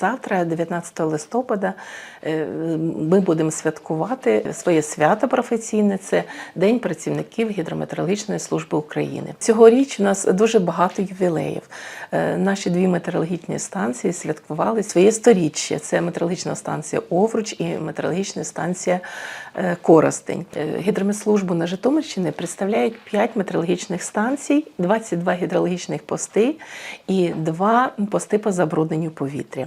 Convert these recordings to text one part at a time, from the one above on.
Завтра, 19 листопада, е, ми будемо святкувати своє свято професійне. Це День працівників гідрометеорологічної служби України. Цьогоріч у нас дуже багато ювілеїв. Е, Наші дві метеорологічні станції святкували своє сторіччя. Це метеорологічна станція Овруч і метеорологічна станція е, Коростень. Гідрометслужбу на Житомирщині представляють 5 метеорологічних станцій, 22 гідрологічних пости і 2 пости по забрудненню повітря.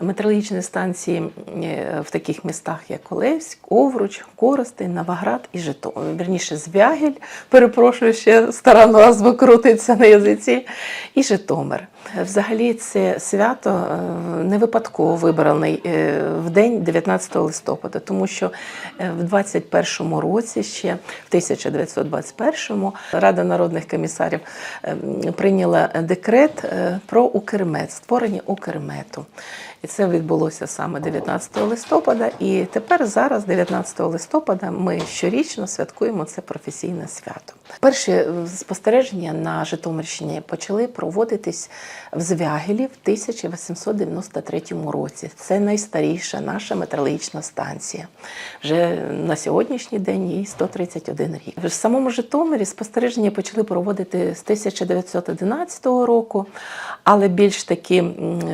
Метеорологічні станції е, в таких містах, як Олевськ, Овруч, Коростень, Новоград і Житомир. Вірніше, Звягель, перепрошую, ще стара назва крутиться на язиці, і Житомир. Взагалі, це свято е, не випадково вибраний е, в день 19 листопада, тому що в 21 році, ще в 1921 Рада народних комісарів е, прийняла декрет про Укрмет, створення Укрмету. Це відбулося саме 19 листопада. І тепер зараз, 19 листопада, ми щорічно святкуємо це професійне свято. Перші е, спостереження на Житомирщині почали проводитись в Звягелі в 1893 році. Це найстаріша наша метеорологічна станція. Вже на сьогоднішній день їй 131 рік. В самому Житомирі спостереження почали проводити з 1911 року, але більш такі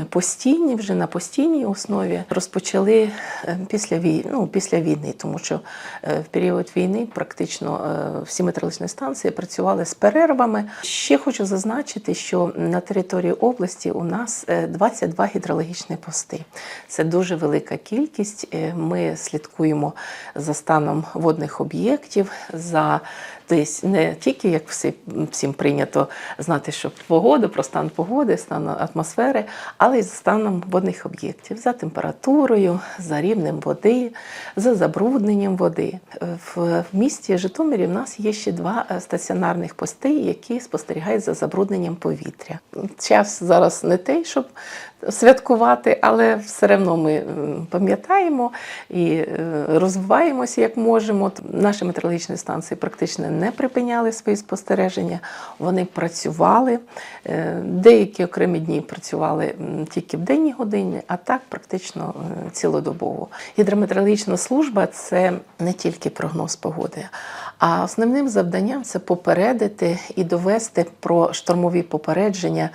постійні, вже на постійній основі розпочали е, після війни, ну, після війни, тому що е, в період війни практично е, всі метеорологічні станції працювали з перервами. Ще хочу зазначити, що на території області у нас е, 22 гідрологічні пости. Це дуже велика кількість. Ми слідкуємо за станом водних об'єктів, за десь не тільки як всі, всім прийнято знати, що погода, про стан погоди, стан атмосфери, але й за станом водних об'єктів, за температурою, за рівнем води, за забрудненням води. Е, В, місті Житомирі в нас є ще два е, стаціонарних пости, які спостерігають за забрудненням повітря. Час зараз не той, щоб святкувати, але все одно ми пам'ятаємо і е, розвиваємося як можемо. Наші метеорологічні станції практично не припиняли свої спостереження. Вони працювали. Е, Деякі окремі дні працювали тільки в денні години, а так практично е, цілодобово. Гідрометеорологічна служба це не тільки прогноз погоди. А основним завданням це попередити і довести про штормові попередження,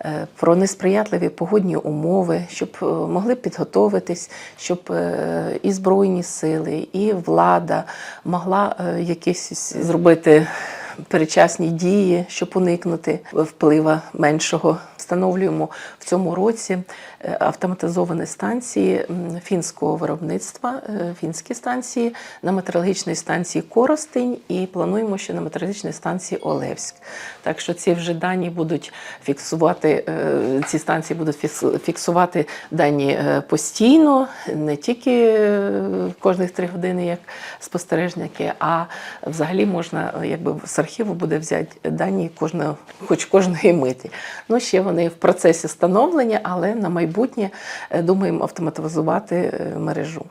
е, про несприятливі погодні умови, щоб е, могли підготовитись, щоб е, і збройні сили, і влада могла якісь зробити передчасні дії, щоб уникнути впливу меншого. Встановлюємо в цьому році е, автоматизовані станції фінського виробництва, е, фінські станції на метеорологічній станції Коростень і плануємо ще на метеорологічній станції Олевськ. Так що ці вже дані будуть фіксувати, е, ці станції будуть фіксувати дані постійно, не тільки кожних три години, як спостережники, а взагалі можна, якби з архіву буде взяти дані кожного, хоч кожної миті. Ну, ще вони в процесі становлення, але на майбутнє е, думаємо автоматизувати е, мережу.